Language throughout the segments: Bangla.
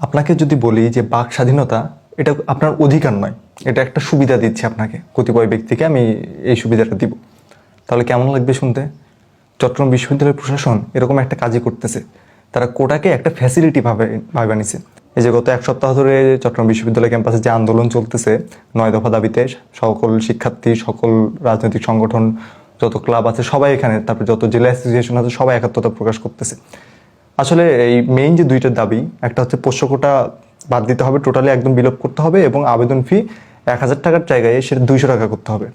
আপনাকে যদি বলি যে বাক স্বাধীনতা, এটা আপনার অধিকার নয়। এটা একটা সুবিধা দিচ্ছে আপনাকে। কতিপয় ব্যক্তিকে আমি এই সুবিধাটা দিব। তাহলে কেমন লাগবে শুনতে? চট্টগ্রাম বিশ্ববিদ্যালয়ের প্রশাসন এরকম একটা কাজই করতেছে। তারা কোটাকে একটা ফ্যাসিলিটি ভাবে ভাবে নিছে এই যে গত এক সপ্তাহ ধরে চট্টগ্রাম বিশ্ববিদ্যালয় ক্যাম্পাসে যে আন্দোলন চলতেছে, নয় দফা দাবিতে সকল শিক্ষার্থী, সকল রাজনৈতিক সংগঠন, যত ক্লাব আছে সবাই এখানে, তারপর যত জেলা অ্যাসোসিয়েশন আছে সবাই একাত্মতা প্রকাশ করতেছে। আসলে এই মেইন যে দুইটা দাবি, একটা হচ্ছে পোষ্যকোটা বাদ দিতে হবে টোটালি একদম বিলোপ করতে হবে এবং আবেদন ফি এক হাজার টাকার জায়গায় সেটা দুইশো টাকা করতে হবে।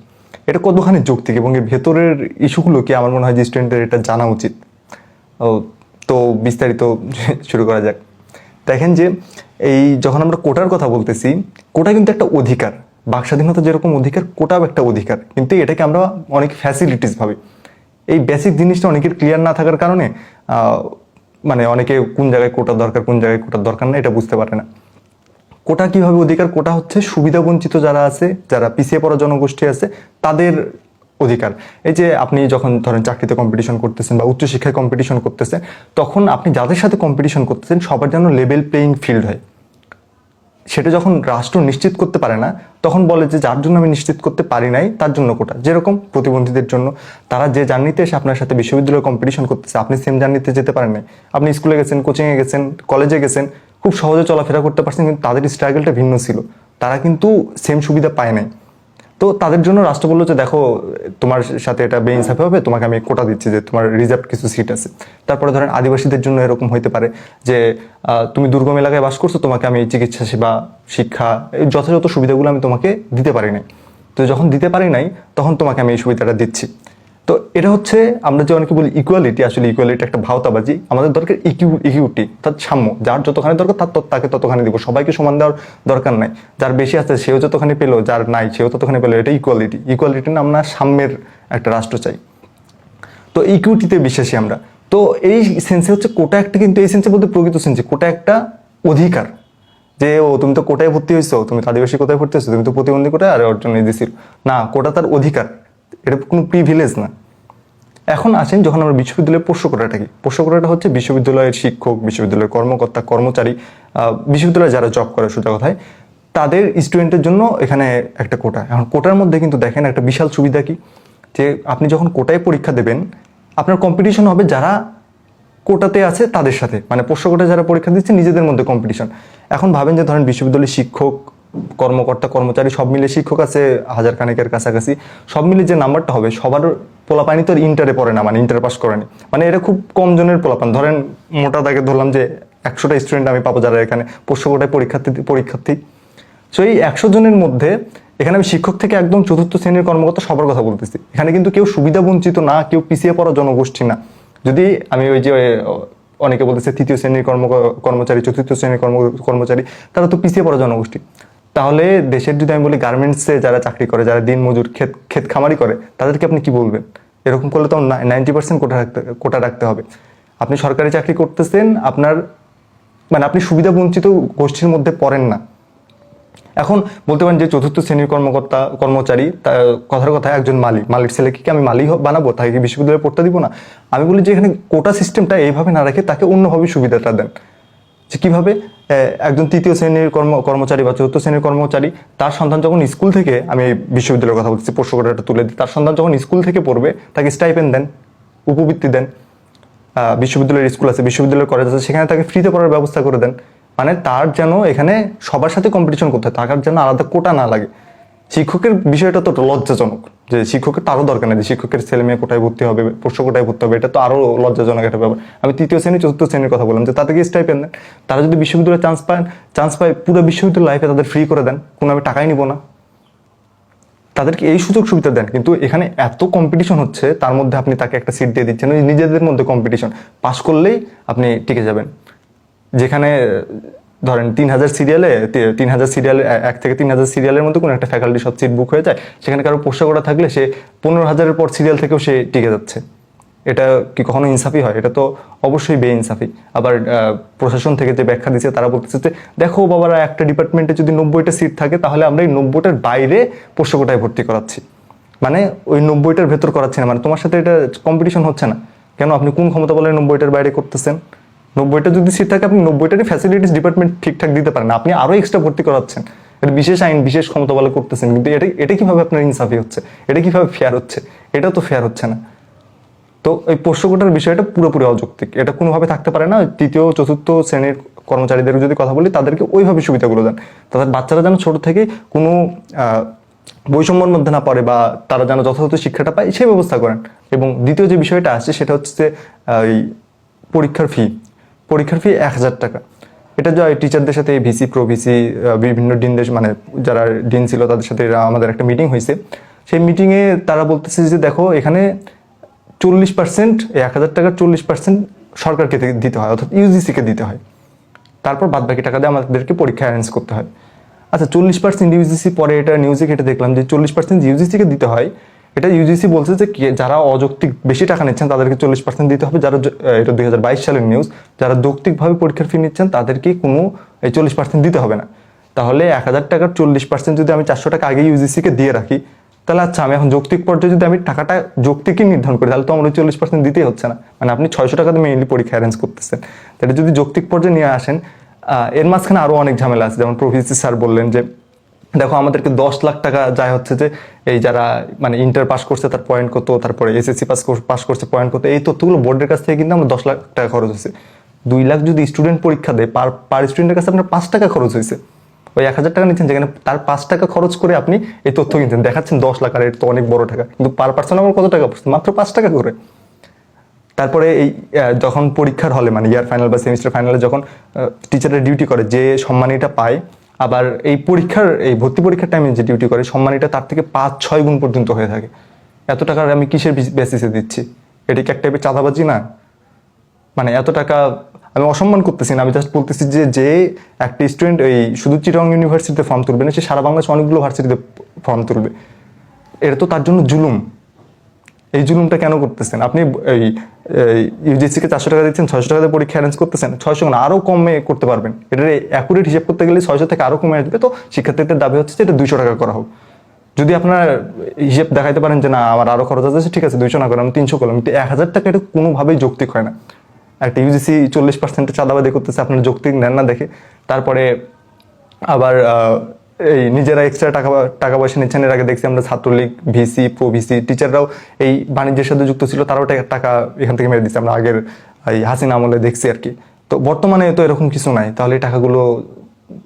এটা কতখানি যৌক্তিক এবং এর ভেতরের ইস্যুগুলোকে আমার মনে হয় যে স্টুডেন্টের এটা জানা উচিত? তো বিস্তারিত শুরু করা যাক। দেখেন যে এই যখন আমরা কোটার কথা বলতেছি, কোটা কিন্তু একটা অধিকার। বাক স্বাধীনতা যেরকম অধিকার, কোটাও একটা অধিকার। কিন্তু এটাকে আমরা অনেক ফ্যাসিলিটিস ভাবি। এই বেসিক জিনিসটা অনেকের ক্লিয়ার না থাকার কারণে মানে অনেকে কোন জায়গায় কোটার দরকার, কোন জায়গায় কোটার দরকার না, এটা বুঝতে পারে না। কোটা কীভাবে অধিকার? কোটা হচ্ছে সুবিধা বঞ্চিত যারা আছে, যারা পিছিয়ে পড়া জনগোষ্ঠী আছে, তাদের অধিকার। এই যে আপনি যখন ধরেন চাকরিতে কম্পিটিশন করতেছেন বা উচ্চশিক্ষায় কম্পিটিশন করতেছেন, তখন আপনি যাদের সাথে কম্পিটিশন করতেছেন, সবার যেন লেভেল প্লেইং ফিল্ড হয়। সেটা যখন রাষ্ট্র নিশ্চিত করতে পারে না, তখন বলে যে যার জন্য আমি নিশ্চিত করতে পারি নাই, তার জন্য কোটা। যেরকম প্রতিবন্ধীদের জন্য, তারা যে জার্নিতে এসে আপনার সাথে বিশ্ববিদ্যালয়ে কম্পিটিশন করতেছে, আপনি সেম জার্নিতে যেতে পারেন নাই। আপনি স্কুলে গেছেন কোচিংয়ে গেছেন কলেজে গেছেন, খুব সহজে চলাফেরা করতে পারছেন, কিন্তু তাদের স্ট্রাগলটা ভিন্ন ছিল। তারা কিন্তু সেম সুবিধা পায় নাই। তো তাদের জন্য রাষ্ট্র বলল যে, দেখো, তোমার সাথে এটা বেইনসাফি হবে, তোমাকে আমি কোটা দিচ্ছি যে তোমার রিজার্ভ কিছু সিট আছে। তারপরে ধরেন আদিবাসীদের জন্য এরকম হইতে পারে যে তুমি দুর্গম এলাকায় বাস করছ, তোমাকে আমি চিকিৎসা সেবা, শিক্ষা যথাযথ সুবিধাগুলো আমি তোমাকে দিতে পারি নাই। তো যখন দিতে পারি নাই, তখন তোমাকে আমি এই সুবিধাটা দিচ্ছি। তো এটা হচ্ছে আমরা যে অনেকে বলি ইকুয়ালিটি আসলে ইকুয়ালিটি একটা ভাওতাবাজি, আমাদের দরকার ইকিউ ইকিউটি তার সাম্য। যার যতখানি দরকার, তার তাকে ততখানি দিব। সবাইকে সমান দেওয়ার দরকার নাই। যার বেশি আছে, সেও যতখানি পেল, যার নাই, সেও ততখানি পেল। এটা ইকুয়ালিটি ইকুয়ালিটি না, আমরা সাম্যের একটা রাষ্ট্র চাই। তো ইকুইটিতে বিশ্বাসী আমরা। তো এই সেন্সে হচ্ছে কোটা একটা কিন্তু এই সেন্সে বলতে প্রকৃত সেন্সে কোটা একটা অধিকার। যে, ও, তুমি তো কোটায় ভর্তি হয়েছো তুমি আদিবাসী কোটায় ভর্তি হয়েছো তুমি তো প্রতিবন্ধী কোটায়, আর অর্জন দিছিল না, কোটা তার অধিকার। এটা কোনো প্রিভিলেজ না। এখন আসেন যখন আমরা বিশ্ববিদ্যালয়ের পোষ্য কোটাটা কি? পোষ্য কোটাটা হচ্ছে বিশ্ববিদ্যালয়ের শিক্ষক, বিশ্ববিদ্যালয়ের কর্মকর্তা, কর্মচারী বিশ্ববিদ্যালয়ে যারা জব করে সোজা কথায়, তাদের স্টুডেন্টের জন্য এখানে একটা কোটা। এখন কোটার মধ্যে কিন্তু দেখেন একটা বিশাল সুবিধা কি? যে আপনি যখন কোটায় পরীক্ষা দেবেন, আপনার কম্পিটিশন হবে যারা কোটাতে আছে তাদের সাথে। মানে পোষ্য কোটায় যারা পরীক্ষা দিচ্ছে, নিজেদের মধ্যে কম্পিটিশন এখন ভাবেন যে ধরেন বিশ্ববিদ্যালয়ের শিক্ষক কর্মকর্তা, কর্মচারী সব মিলে শিক্ষক আছে, হাজার খানেকের কাছাকাছি। সব মিলে যে নাম্বারটা হবে, সবার পোলাপানি তো ইন্টারে পড়ে না মানে ইন্টার পাস করেনি মানে এটা খুব কম জনের পোলাপান। ধরেন মোটা দাগে ধরলাম যে একশোটা স্টুডেন্ট আমি পাবো যারা এখানে কোটায় পরীক্ষার্থী পরীক্ষার্থী। সো এই একশো জনের মধ্যে এখানে আমি শিক্ষক থেকে একদম চতুর্থ শ্রেণির কর্মকর্তা সবার কথা বলতেছি। এখানে কিন্তু কেউ সুবিধা বঞ্চিত না, কেউ পিছিয়ে পড়া জনগোষ্ঠী না। যদি আমি ওই যে অনেকে বলতেছে তৃতীয় শ্রেণির কর্ম কর্মচারী, চতুর্থ শ্রেণির কর্ম, কর্মচারী, তারা তো পিছিয়ে পড়া জনগোষ্ঠী। তাহলে দেশের যদি আমি বলি গার্মেন্টসে যারা চাকরি করে, যারা দিন মজুর, ক্ষেত ক্ষেত খামারি করে, তাদেরকে আপনি কি বলবেন? এরকম করলে তো নাইনটি পার্সেন্ট কোটা রাখতে কোটা রাখতে হবে। আপনি সরকারি চাকরি করতেছেন, আপনার মানে আপনি সুবিধা বঞ্চিত গোষ্ঠীর মধ্যে পড়েন না। এখন বলতে পারেন যে চতুর্থ শ্রেণির কর্মকর্তা, কর্মচারী, তা, কথার কথা একজন মালিক মালিক ছেলেকে কি আমি মালিক বানাবো? তাকে কি বিশ্ববিদ্যালয়ে পড়তে দিব না? আমি বলি যে এখানে কোটা সিস্টেমটা এইভাবে না রেখে তাকে অন্যভাবে সুবিধাটা দেন। যে কীভাবে একজন তৃতীয় শ্রেণির কর্ম, কর্মচারী বা চতুর্থ শ্রেণির কর্মচারী, তার সন্তান যখন স্কুল থেকে, আমি বিশ্ববিদ্যালয়ের কথা বলছি, পোষ্য কোটাটা তুলে দিই, তার সন্তান যখন স্কুল থেকে পড়বে, তাকে স্টাইপেন দেন, উপবৃত্তি দেন বিশ্ববিদ্যালয়ের স্কুল আছে, বিশ্ববিদ্যালয়ের কলেজ আছে, সেখানে তাকে ফ্রিতে পড়ার ব্যবস্থা করে দেন। মানে তার যেন এখানে সবার সাথে কম্পিটিশন করতে হয়, তার যেন আলাদা কোটা না লাগে। শিক্ষকের বিষয়টা তো লজ্জাজনক। যে শিক্ষকের তারও দরকার নেই যে শিক্ষকের ছেলে মেয়ে কোটায় ভর্তি হবে পোষ্য কোটায় ভর্তি হবে, এটা তো আরও লজ্জাজনক একটা ব্যাপার। আমি তৃতীয় শ্রেণি, চতুর্থ শ্রেণির কথা বললাম, যে তাদেরকে স্টাইপেন দেন। তারা যদি বিশ্ববিদ্যালয়ে চান্স পায় চান্স পায় পুরো বিশ্ববিদ্যালয় লাইফে তাদের ফ্রি করে দেন কোনো আমি টাকাই নিব না। তাদেরকে এই সুযোগ সুবিধা দেন, কিন্তু এখানে এত কম্পিটিশন হচ্ছে, তার মধ্যে আপনি তাকে একটা সিট দিয়ে দিচ্ছেন নিজেদের মধ্যে কম্পিটিশন পাস করলেই আপনি টিকে যাবেন। যেখানে ধরেন তিন হাজার সিরিয়ালে তিন হাজার সিরিয়ালে এক থেকে তিন হাজার সিরিয়ালের মধ্যে কোনো একটা ফ্যাকাল্টি সব সিট বুক হয়ে যায়, সেখানে কারও পোষা করা থাকলে সে পনেরো হাজারের পর সিরিয়াল থেকেও সে টিকে যাচ্ছে। এটা কি কখনো ইনসাফি হয়? এটা তো অবশ্যই বে ইনসাফি আবার প্রশাসন থেকে যে ব্যাখ্যা দিচ্ছে, তারা বলতেছে যে, দেখো বাবারা, একটা ডিপার্টমেন্টে যদি নব্বইটা সিট থাকে, তাহলে আমরা এই নব্বইটার বাইরে পোষ্যকোটায় ভর্তি করাচ্ছি। মানে ওই নব্বইটার ভেতর করাচ্ছি না। মানে তোমার সাথে এটা কম্পিটিশন হচ্ছে না। কেন? আপনি কোন ক্ষমতা বলে নব্বইটার বাইরে করতেছেন? নব্বইটা যদি সিট থাকে, আপনি নব্বইটারই ফ্যাসিলিটিস ডিপার্টমেন্ট ঠিকঠাক দিতে পারেন। আপনি আরও এক্সট্রা ভর্তি করাচ্ছেন। এটা বিশেষ আইন, বিশেষ ক্ষমতা বলে করতেছেন। কিন্তু এটা এটা কীভাবে আপনার ইনসাফি হচ্ছে? এটা কীভাবে ফেয়ার হচ্ছে? এটা তো ফেয়ার হচ্ছে না। তো এই পোষ্য কোটার বিষয়টা পুরোপুরি অযৌক্তিক। এটা কোনোভাবে থাকতে পারে না। তৃতীয়, চতুর্থ শ্রেণির কর্মচারীদের যদি কথা বলি, তাদেরকে ওইভাবে সুবিধাগুলো দেন। তাদের বাচ্চারা যেন ছোট থেকে কোনো বৈষম্যর মধ্যে না পড়ে বা তারা যেন যথাযথ শিক্ষাটা পায়, সেই ব্যবস্থা করেন। এবং দ্বিতীয় যে বিষয়টা আসছে সেটা হচ্ছে যে পরীক্ষার ফি পরীক্ষার ফি এক হাজার টাকা। এটা যা টিচারদের সাথে ভিসি প্রো ভিসি বিভিন্ন ডিনদের মানে যারা ডিন ছিল তাদের সাথে আমাদের একটা মিটিং হয়েছে। সেই মিটিংয়ে তারা বলতেছে যে, দেখো, এখানে চল্লিশ পার্সেন্ট এক হাজার টাকার চল্লিশ পার্সেন্ট সরকারকে দিতে হয়, অর্থাৎ ইউজিসিকে দিতে হয়। তারপর বাদ বাকি টাকা দিয়ে আমাদেরকে পরীক্ষা অ্যারেঞ্জ করতে হয়। আচ্ছা চল্লিশ পার্সেন্ট ইউজিসি পরে এটা নিউজে কেটে দেখলাম যে, চল্লিশ পার্সেন্ট ইউজিসিকে দিতে হয়। এটা ইউজিসি বলছে যে যারা অযৌক্তিক বেশি টাকা নিচ্ছেন, তাদেরকে চল্লিশ পার্সেন্ট দিতে হবে। যারা এটা দুই হাজার বাইশ সালের নিউজ যারা যৌক্তিকভাবে পরীক্ষার ফি নিচ্ছেন, তাদেরকে কোনো এই চল্লিশ পার্সেন্ট দিতে হবে না। তাহলে এক হাজার টাকার চল্লিশ পার্সেন্ট যদি আমি চারশো টাকা আগে ইউজিসিকে দিয়ে রাখি, তাহলে আচ্ছা আমি এখন যৌক্তিক পর্যায়ে যদি আমি টাকাটা যৌক্তিকই নির্ধারণ করি, তাহলে তো আমার চল্লিশ পার্সেন্ট দিতেই হচ্ছে না। মানে আপনি ছয়শো টাকাতে মেইনলি পরীক্ষা অ্যারেঞ্জ করতেছেন। তাহলে যদি যৌক্তিক পর্যায়ে নিয়ে আসেন এর মাঝখানে আরও অনেক ঝামেলা আছে। যেমন প্রফেসি স্যার বললেন যে দেখো, আমাদেরকে দশ লাখ টাকা যায় হচ্ছে যে এই যারা মানে ইন্টার পাস করছে, তার পয়েন্ট কত, তারপরে এসএসসি পাস পাস করছে পয়েন্ট কত, এই তথ্যগুলো বোর্ডের কাছ থেকে কিন্তু আমরা দশ লাখ টাকা খরচ হয়েছে। দুই লাখ যদি স্টুডেন্ট পরীক্ষা দেয় পার পার স্টুডেন্টের কাছে আপনার পাঁচ টাকা খরচ হয়েছে। ওই এক হাজার টাকা নিচ্ছেন, যেখানে তার পাঁচ টাকা খরচ করে আপনি এই তথ্য কিনছেন। দেখাচ্ছেন দশ লাখ, আর এটা তো অনেক বড় টাকা। কিন্তু পার পার্সন আমার কত টাকা পড়ছে? মাত্র পাঁচ টাকা করে। তারপরে এই যখন পরীক্ষার হলে মানে ইয়ার ফাইনাল বা সেমিস্টার ফাইনালে যখন টিচারের ডিউটি করে, যে সম্মানীটা পায় আবার এই পরীক্ষার, এই ভর্তি পরীক্ষার টাইমে যে ডিউটি করে সম্মানীটা তার থেকে পাঁচ, ছয় গুণ পর্যন্ত হয়ে থাকে। এত টাকার আমি কিসের বেসিসে দিচ্ছি? এটা কি এক টাইপের চাঁদাবাজি না? মানে এত টাকা আমি অসম্মান করতেছি না, আমি জাস্ট বলতেছি যে যে একটা স্টুডেন্ট এই শুধু চিরং ইউনিভার্সিটিতে ফর্ম তুলবে না, সে সারা বাংলাদেশ অনেকগুলো ভার্সিটিতে ফর্ম তুলবে। এটা তো তার জন্য জুলুম। এই জুলুমটা কেন করতেছেন? আপনি এই ইউজিসিকে চারশো টাকা দিচ্ছেন, ছয়শো টাকা দিয়ে পরীক্ষা অ্যারেঞ্জ করতেছেন, ছয়শো না আরও কমে করতে পারবেন। এটার অ্যাকুরেট হিসেব করতে গেলে ছয়শো থেকে আরও কমে আসবে। তো শিক্ষার্থীদের দাবি হচ্ছে যে এটা দুইশো টাকা করা হোক। যদি আপনার হিসেব দেখাইতে পারেন যে না, আমার আরও খরচ আছে, ঠিক আছে, দুইশো না করে আমি তিনশো করলাম, কিন্তু এক হাজার টাকা এটা কোনোভাবেই যৌক্তিক হয় না। একটা ইউজিসি চল্লিশ পার্সেন্টের চাঁদাবাদি করতেছে, আপনার যৌক্তিক নেন না দেখে। তারপরে আবার এই নিজেরা এক্সট্রা টাকা টাকা পয়সা নিচ্ছেন। এর আগে দেখছি আমরা Chhatra League, V C, pro V C টিচাররাও এই বাণিজ্যের সাথে যুক্ত ছিল, তারাও টাকা- এখান থেকে মেরে দিচ্ছে। আমরা আগের এই হাসিনা আমলে দেখছি আর কি। তো বর্তমানে তো এরকম কিছু নাই। তাহলে এই টাকাগুলো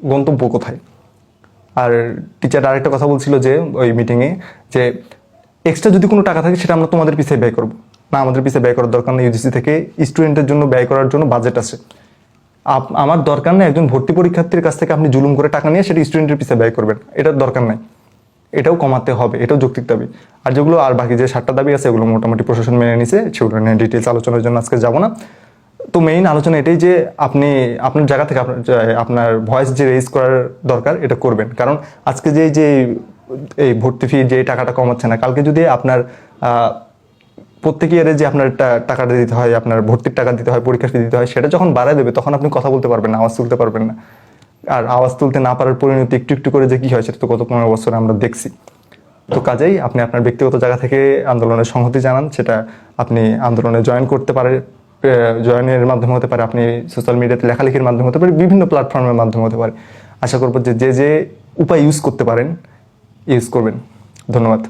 গন্তব্য কোথায়? আর টিচার আরেকটা কথা বলছিল যে, ওই মিটিংয়ে যে এক্সট্রা যদি কোনো টাকা থাকে, সেটা আমরা তোমাদের পিছিয়ে ব্যয় করব। না, আমাদের পিছিয়ে ব্যয় করার দরকার নেই। ইউজিসি থেকে স্টুডেন্টের জন্য ব্যয় করার জন্য বাজেট আছে। আমার দরকার নেই একজন ভর্তি পরীক্ষার্থীর কাছ থেকে আপনি জুলুম করে টাকা নিয়ে সেটা স্টুডেন্টের পিছিয়ে ব্যয় করবেন। এটার দরকার নাই। এটাও কমাতে হবে, এটাও যৌক্তিক দাবি। আর যেগুলো, আর বাকি যে সাতটা দাবি আছে, এগুলো মোটামুটি প্রশাসন মেনে নিছে। সেগুলো নিয়ে ডিটেলস আলোচনার জন্য আজকে যাব না। তো মেইন আলোচনা এটাই যে আপনি, আপনার জায়গা থেকে আপনার আপনার ভয়েস যে রেজ করার দরকার, এটা করবেন। কারণ আজকে যে যে এই ভর্তি ফি যে টাকাটা কমাচ্ছে না, কালকে যদি আপনার প্রত্যেক ইয়ারে যে আপনার টাকাটা দিতে হয়, আপনার ভর্তির টাকা দিতে হয় পরীক্ষার ফি দিতে হয়, সেটা যখন বাড়ায় দেবে, তখন আপনি কথা বলতে পারবেন না, আওয়াজ তুলতে পারবেন না। আর আওয়াজ তুলতে না পারার পরিণতি একটু একটু করে যে কি হয়, সেটা তো গত পনেরো বছরে আমরা দেখছি। তো কাজেই আপনি আপনার ব্যক্তিগত জায়গা থেকে আন্দোলনের সংহতি জানান, সেটা আপনি আন্দোলনে জয়েন করতে পারে জয়েনের মাধ্যমে হতে পারে, আপনি সোশ্যাল মিডিয়াতে লেখালেখির মাধ্যমে হতে পারে, বিভিন্ন প্ল্যাটফর্মের মাধ্যমে হতে পারে। আশা করব যে যে যে উপায় ইউজ করতে পারেন ইউজ করবেন। ধন্যবাদ।